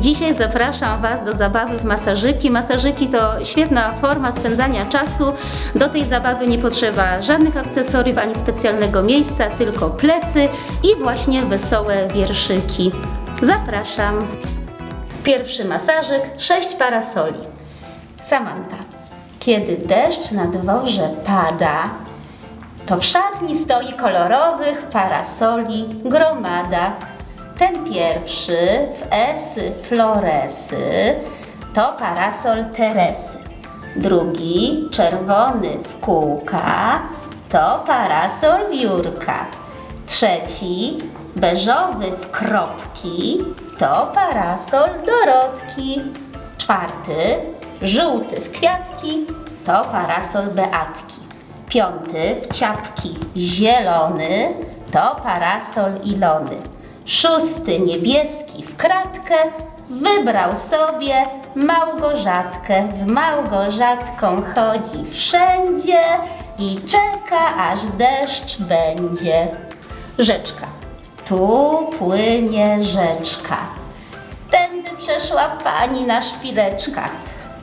Dzisiaj zapraszam Was do zabawy w masażyki. Masażyki to świetna forma spędzania czasu. Do tej zabawy nie potrzeba żadnych akcesoriów ani specjalnego miejsca, tylko plecy i właśnie wesołe wierszyki. Zapraszam. Pierwszy masażyk, sześć parasoli. Samanta. Kiedy deszcz na dworze pada, to w szatni stoi kolorowych parasoli gromada. Ten pierwszy w esy floresy to parasol Teresy. Drugi, czerwony w kółka, to parasol Jurka. Trzeci, beżowy w kropki, to parasol Dorotki. Czwarty, żółty w kwiatki, to parasol Beatki. Piąty w ciapki zielony, to parasol Ilony. Szósty niebieski w kratkę, wybrał sobie Małgorzatkę. Z Małgorzatką chodzi wszędzie i czeka, aż deszcz będzie. Rzeczka. Tu płynie rzeczka. Tędy przeszła pani na szpileczkach.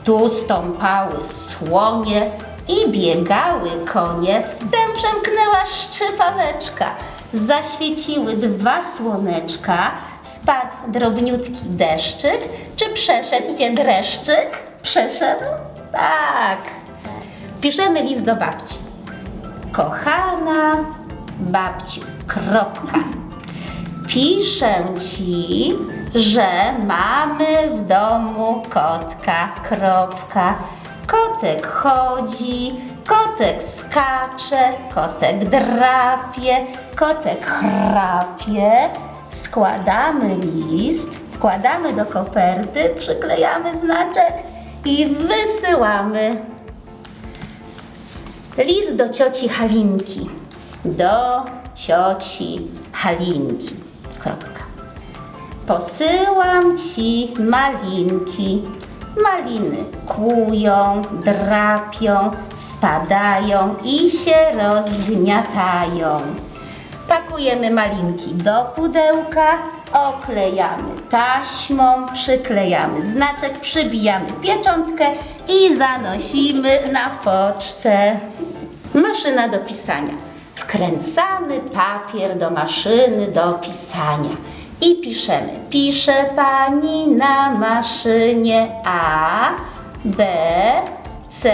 Tu stąpały słonie i biegały konie. Wtem przemknęła szczypaweczka. Zaświeciły dwa słoneczka. Spadł drobniutki deszczyk. Czy przeszedł cię dreszczyk? Przeszedł? Tak. Piszemy list do babci. Kochana babciu, kropka. Piszę ci, że mamy w domu kotka, kropka. Kotek chodzi, kotek skacze, kotek drapie, kotek chrapie. Składamy list, wkładamy do koperty, przyklejamy znaczek i wysyłamy. List do cioci Halinki. Do cioci Halinki. Kropka. Posyłam ci malinki. Maliny kłują, drapią, spadają i się rozgniatają. Pakujemy malinki do pudełka, oklejamy taśmą, przyklejamy znaczek, przybijamy pieczątkę i zanosimy na pocztę. Maszyna do pisania. Wkręcamy papier do maszyny do pisania i piszemy. Pisze pani na maszynie A, B, C,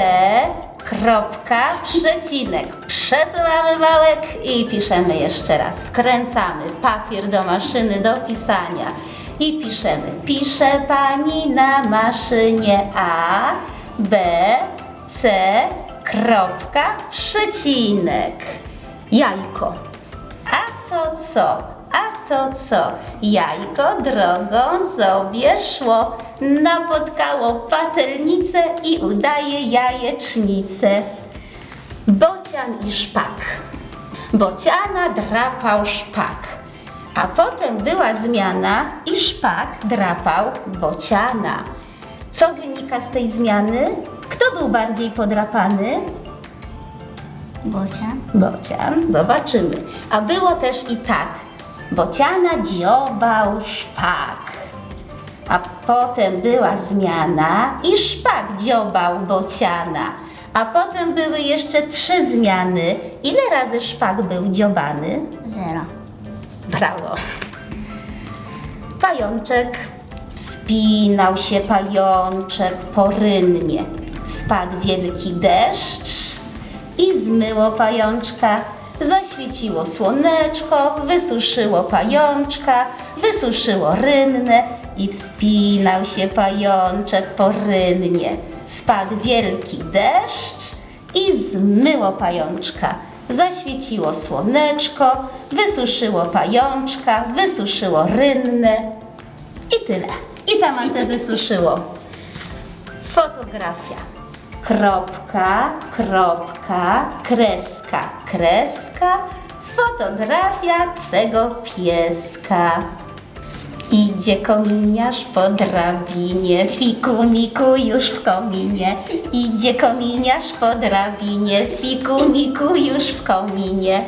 kropka, przecinek. Przesuwamy wałek i piszemy jeszcze raz. Wkręcamy papier do maszyny do pisania i piszemy. Pisze pani na maszynie A, B, C, kropka, przecinek. Jajko. A to co? To co? Jajko drogą sobie szło, napotkało patelnicę i udaje jajecznicę. Bocian i szpak. Bociana drapał szpak, a potem była zmiana i szpak drapał bociana. Co wynika z tej zmiany? Kto był bardziej podrapany? Bocia. Bocian, zobaczymy. A było też i tak. Bociana dziobał szpak. A potem była zmiana i szpak dziobał bociana. A potem były jeszcze trzy zmiany. Ile razy szpak był dziobany? Zero. Brawo. Pajączek. Wspinał się pajączek porynnie. Spadł wielki deszcz i zmyło pajączka. Zaświeciło słoneczko, wysuszyło pajączka, wysuszyło rynnę i wspinał się pajączek porynnie. Spadł wielki deszcz i zmyło pajączka. Zaświeciło słoneczko, wysuszyło pajączka, wysuszyło rynnę i tyle. I Samantę wysuszyło. Fotografia. Kropka, kropka, kreska, kreska. Fotografia twego pieska. Idzie kominiarz po drabinie, fiku miku już w kominie. Idzie kominiarz po drabinie, fiku miku już w kominie.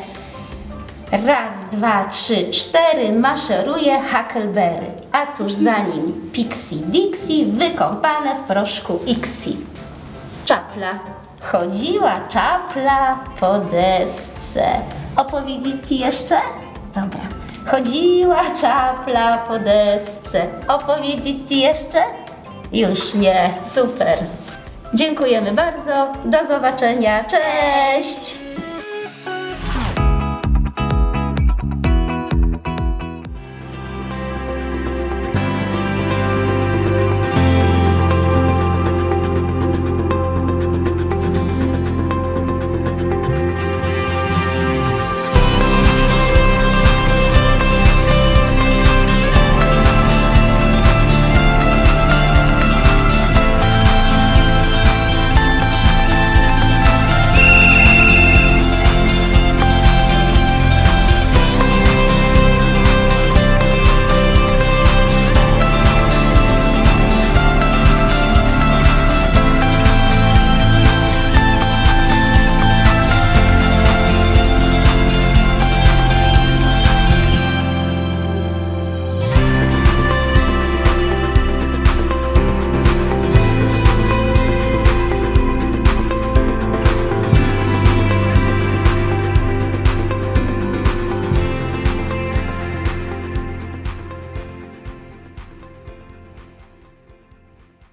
Raz, dwa, trzy, cztery maszeruje Huckleberry, a tuż za nim Pixie Dixie wykąpane w proszku Ixi. Czapla. Chodziła czapla po desce. Opowiedzieć ci jeszcze? Dobra. Chodziła czapla po desce. Opowiedzieć ci jeszcze? Już nie. Super. Dziękujemy bardzo. Do zobaczenia. Cześć!